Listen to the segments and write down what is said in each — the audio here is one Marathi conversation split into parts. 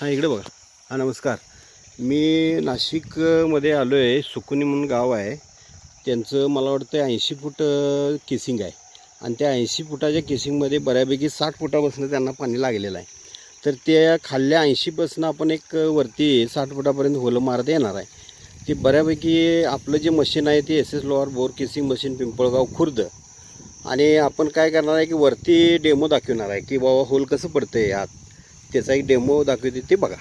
हां इकडे बघा. हां नमस्कार. मी नाशिकमध्ये आलो आहे सुकुनी म्हणून गाव आहे. त्यांचं मला वाटतं ऐंशी फूट केसिंग आहे. आणि त्या ऐंशी फुटाच्या केसिंगमध्ये बऱ्यापैकी साठ फुटापासून त्यांना पाणी लागलेलं आहे. तर त्या खाल्ल्या ऐंशीपासून आपण एक वरती साठ फुटापर्यंत होलं मारत येणार आहे. ते बऱ्यापैकी आपलं जे मशीन आहे ते S S lower bore casing machine Pimpalgaon Khurd. आणि आपण काय करणार आहे की वरती डेमो दाखवणार आहे की बाबा होल कसं पडतं आहे आत त्याचा एक डेमो दाखवते ते बघा.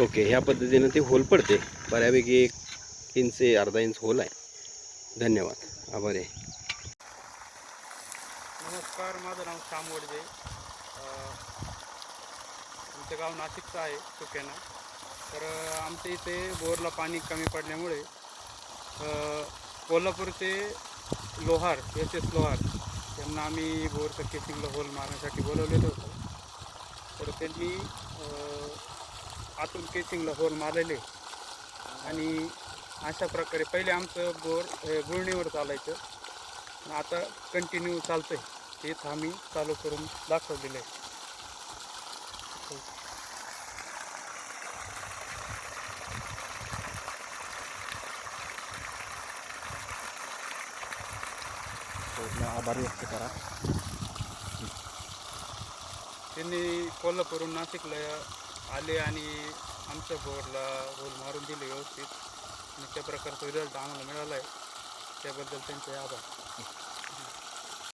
ओके ह्या पद्धतीनं ते होल पडते. बऱ्यापैकी एक इंच अर्धा इंच होल आहे. धन्यवाद. आभार आहे. नमस्कार माझं नाव श्याम वडजे आमचं गाव नाशिकचं आहे सुक्यानं तर आमच्या इथे बोरला पाणी कमी पडल्यामुळे कोल्हापूर कोल्हापूरचे लोहार एस एस लोहार. यांना आम्ही बोरचं सिंगला होल मारण्यासाठी बोलवलेलं होतं. तर त्यांनी आतून केसिंगला होल मारलेले. आणि अशा प्रकारे पहिले आमचं बोर हे गुळणीवर चालायचं. आता कंटिन्यू चालतंय. तेच आम्ही चालू करून दाखवलेलं आहे. आभार व्यक्त करा. त्यांनी कोल्हापूरून नाशिकला आले आणि आमच्या बोरला होल मारून दिले व्यवस्थित. आणि त्या प्रकारचा रिझल्ट आम्हाला मिळाला आहे त्याबद्दल त्यांचे आभार.